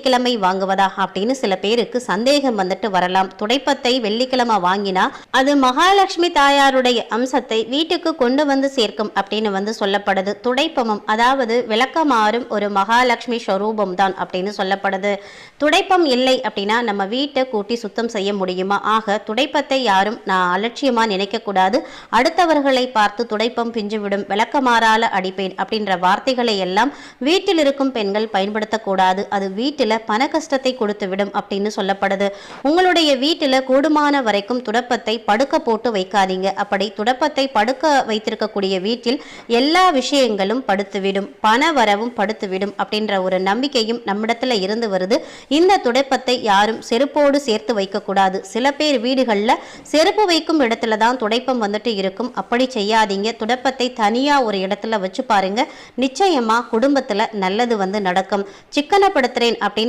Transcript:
வெள்ளிக்கிழமை வாங்குவதா அப்படின்னு சில பேருக்கு சந்தேகம் வந்துட்டு வரலாம். துடைப்பத்தை வெள்ளிக்கிழமை வாங்கினா அது மகாலட்சுமி தாயாருடைய அம்சத்தை வீட்டுக்கு கொண்டு வந்து சேர்க்கும் அப்படின்னு வந்து சொல்லப்படுது. துடைப்பமும் அதாவது விளக்கமாறும் ஒரு மகாலட்சுமி ஸ்வரூபம் தான் அப்படின்னு சொல்லப்படுது. துடைப்பம் இல்லை அப்படின்னா நம்ம வீட்டை கூட்டி சுத்தம் செய்ய முடியுமா? ஆக துடைப்பத்தை யாரும் நான் அலட்சியமா நினைக்க கூடாது அடுத்தவர்களை பார்த்து துடைப்பம் பிஞ்சுவிடும் விளக்கமாறால அடிப்பேன் அப்படின்ற வார்த்தைகளை எல்லாம் வீட்டில் இருக்கும் பெண்கள் பயன்படுத்தக்கூடாது. அது வீட்டில் பண கஷ்டத்தை கொடுத்து விடும் அப்படின்னு சொல்லப்படுது. உங்களுடைய வீட்டில் கூடுமான வரைக்கும் துடப்பத்தை படுக்க போட்டு வைக்காதீங்க. அப்படி துடப்பத்தை படுக்க வைத்திருக்கக்கூடிய வீட்டில் எல்லா விஷயங்களும் படுத்துவிடும். பண வரவும் படுத்துவிடும் அப்படின்ற ஒரு நம்பிக்கையும் நம்மிடத்துல இருந்து வருது. இந்த துடைப்பத்தை யாரும் செருப்போடு சேர்த்து வைக்கக்கூடாது. சில பேர் வீடுகளில் செருப்பு வைக்கும் இடத்துல தான் துடைப்பம் வந்துட்டு இருக்கும். அப்படி செய்யாதீங்க. துடைப்பத்தை தனியா ஒரு இடத்துல வச்சு பாருங்க. நிச்சயமா குடும்பத்தில் நல்லது வந்து நடக்கும். சிக்கனப்படுத்துறேன் அப்படின்னு